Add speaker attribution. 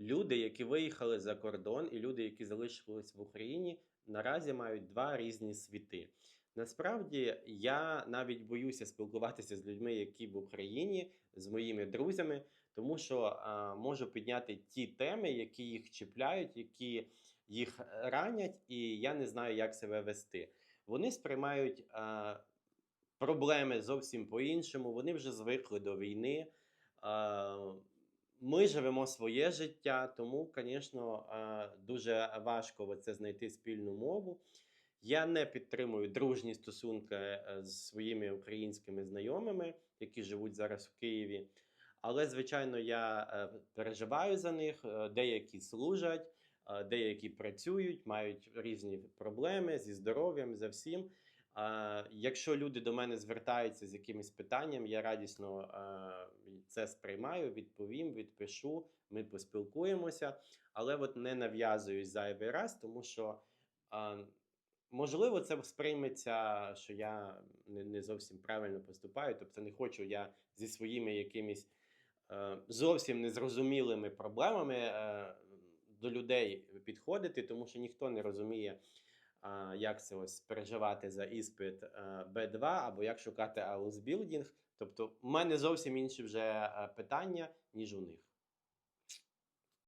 Speaker 1: люди, які виїхали за кордон, і люди, які залишились в Україні, наразі мають два різні світи. Насправді я навіть боюся спілкуватися з людьми, які в Україні, з моїми друзями, тому що а, можу підняти ті теми, які їх чіпляють, які їх ранять, і я не знаю, як себе вести. Вони сприймають а, проблеми зовсім по-іншому. Вони вже звикли до війни. А, ми живемо своє життя, тому, звісно, дуже важко це знайти спільну мову. Я не підтримую дружні стосунки е, з своїми українськими знайомими, які живуть зараз в Києві. Але, звичайно, я е, переживаю за них. Е, Деякі служать, деякі працюють, мають різні проблеми зі здоров'ям, за всім. Якщо люди до мене звертаються з якимись питанням, я радісно е, це сприймаю, відповім, відпишу, ми поспілкуємося, але от не нав'язуюсь зайвий раз, тому що. Можливо, це сприйметься, що я не, зовсім правильно поступаю. Тобто не хочу я зі своїми якимись е, зовсім незрозумілими проблемами е, до людей підходити, тому що ніхто не розуміє, як це ось переживати за іспит е, B2 або як шукати аусбілдінг. Тобто, в мене зовсім інші вже е, питання, ніж у них.